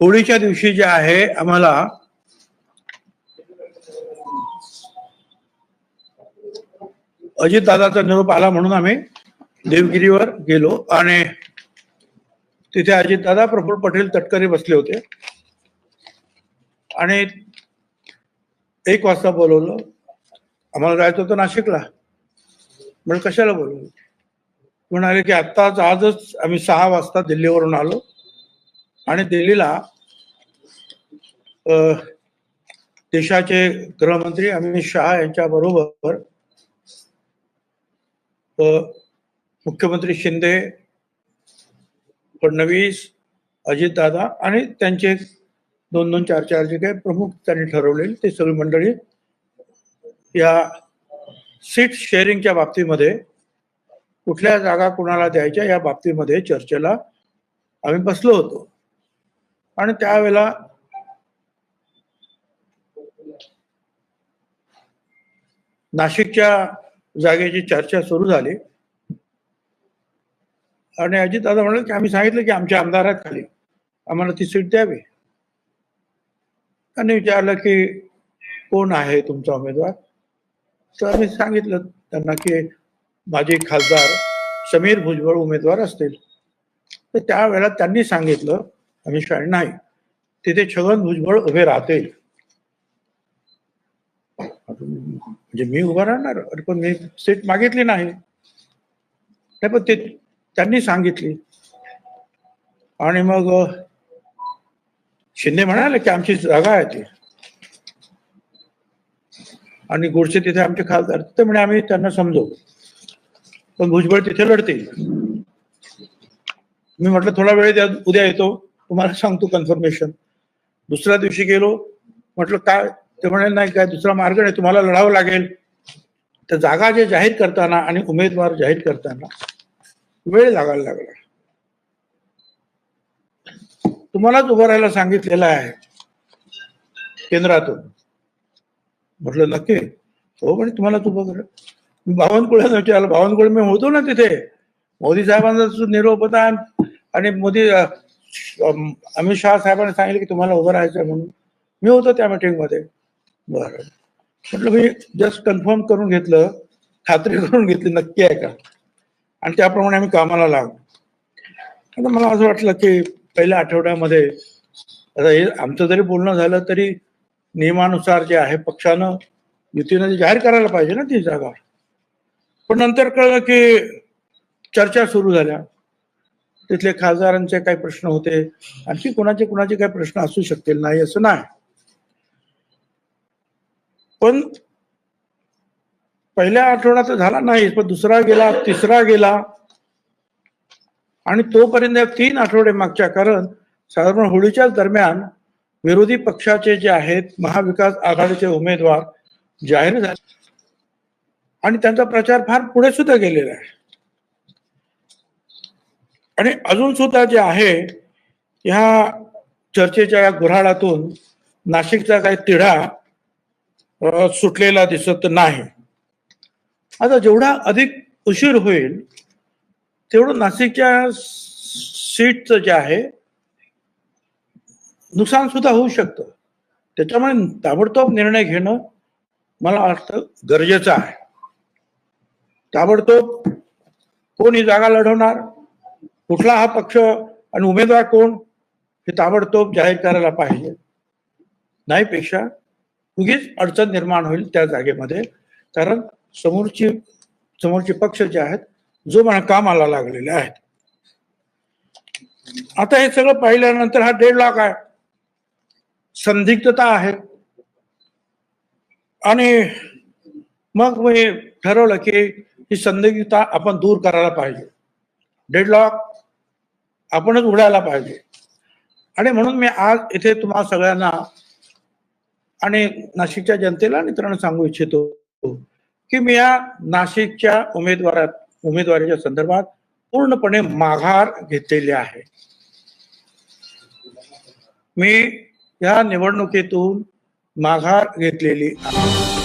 होळीच्या दिवशी जे आहे आम्हाला अजित दादाचा निरोप आला म्हणून आम्ही देवगिरीवर गेलो आणि तिथे अजित दादा प्रफुल्ल पटेल तटकरे बसले होते. आणि एक वाजता बोलवलं. आम्हाला जायचं होतं नाशिकला. म्हणजे कशाला बोलवलं? म्हणाले की आत्ताच आजच आम्ही सहा वाजता दिल्लीवरून आलो. आणि दिल्लीला देशाचे गृहमंत्री अमित शहा यांच्या बरोबर मुख्यमंत्री शिंदे फडणवीस अजितदादा आणि त्यांचे दोन दोन चार चार जे काही प्रमुख त्यांनी ठरवलेले ते सगळी मंडळी या सीट शेअरिंगच्या बाबतीमध्ये कुठल्या जागा कुणाला द्यायच्या या बाबतीमध्ये चर्चेला आम्ही बसलो होतो. आणि त्यावेळेला नाशिकच्या जागेची चर्चा सुरू झाली. आणि अजित दादा म्हणाले की आम्ही सांगितलं की आमच्या आमदारात खाली आम्हाला ती सीट द्यावी. आणि विचारलं की कोण आहे तुमचा उमेदवार? तर आम्ही सांगितलं त्यांना की माझे खासदार समीर भुजबळ उमेदवार असतील. तर त्यावेळेला त्यांनी सांगितलं आम्ही शाळे नाही. तिथे छगन भुजबळ उभे राहतील. म्हणजे मी उभा राहणार अरे पण मी सीट मागितली नाही. नाही पण ते त्यांनी सांगितली. आणि मग शिंदे म्हणाले की आमची जागा आहे ती. आणि गोडसे तिथे आमचे खासदार ते म्हणे आम्ही त्यांना समजवू. पण भुजबळ तिथे लढतील. मी म्हटलं थोडा वेळ द्या उद्या येतो. तुम्हाला सांगतो कन्फर्मेशन दुसऱ्या दिवशी गेलो म्हटलं काय ते म्हणाले नाही काय दुसरा मार्ग नाही तुम्हाला लढावं लागेल. तर जागा जे जाहीर करताना आणि उमेदवार जाहीर करताना वेळ लागायला लागला. तुम्हालाच उभं राहायला सांगितलेलं आहे केंद्रातून. म्हटलं नक्की. हो म्हणजे तुम्हालाच उभं करा. मी विचारलं बावनकुळे मी होतो ना तिथे. मोदी साहेबांचा निरोपदान निरोप होता आणि मोदी अमित शहा साहेबांनी सांगितलं की तुम्हाला उभं राहायचं आहे म्हणून. मी होतो त्या मिटिंगमध्ये बरं. म्हटलं मी जस्ट कन्फर्म करून घेतलं. खात्री करून घेतली नक्की आहे का? आणि त्याप्रमाणे आम्ही कामाला लागलो. आता मला असं वाटलं की पहिल्या आठवड्यामध्ये आता हे आमचं जरी बोलणं झालं तरी नियमानुसार जे आहे पक्षानं युतीनं जाहीर करायला पाहिजे ना ती जागा. पण नंतर कळलं की चर्चा सुरू झाल्या. तिथले खासदारांचे काही प्रश्न होते. आणखी कुणाचे कुणाचे काही प्रश्न असू शकतील? नाही असं नाही. पण पहिल्या आठवड्यात तर झाला नाही पण दुसरा गेला तिसरा गेला. आणि तोपर्यंत तीन आठवडे मागच्या कारण साधारण होळीच्याच दरम्यान विरोधी पक्षाचे जे आहेत महाविकास आघाडीचे उमेदवार जाहीर झाले. आणि त्यांचा प्रचार फार पुढे सुद्धा गेलेला आहे. आणि अजून सुद्धा जे आहे ह्या चर्चेच्या या गुऱ्हाळातून नाशिकचा काही तिढा सुटलेला दिसत नाही. आता जेवढा अधिक उशीर होईल तेवढं नाशिकच्या सीटचं जे आहे नुकसान सुद्धा होऊ शकतं. त्याच्यामुळे ताबडतोब निर्णय घेणं मला वाटतं गरजेचं आहे. ताबडतोब कोण ही जागा लढवणार कुठला हा पक्ष आणि उमेदवार कोण हे ताबडतोब जाहीर करायला पाहिजे. नाहीपेक्षा उगीच अडचण निर्माण होईल त्या जागेमध्ये. कारण समोरची समोरचे पक्ष जे आहेत जो म्हणा कामाला लागलेले आहेत. आता हे सगळं पाहिल्यानंतर हा दीड लाख आहे. संदिग्धता आहे. आणि मग मी ठरवलं की ही संदिग्धता आपण दूर करायला पाहिजे. डेडलॉक आपणच उडायला पाहिजे. आणि म्हणून मी आज इथे तुम्हाला सगळ्यांना आणि नाशिकच्या जनतेला आणि सांगू इच्छितो की मी या नाशिकच्या उमेदवारात उमेदवारीच्या संदर्भात पूर्णपणे माघार घेतलेली आहे. मी या निवडणुकीतून माघार घेतलेली आहे.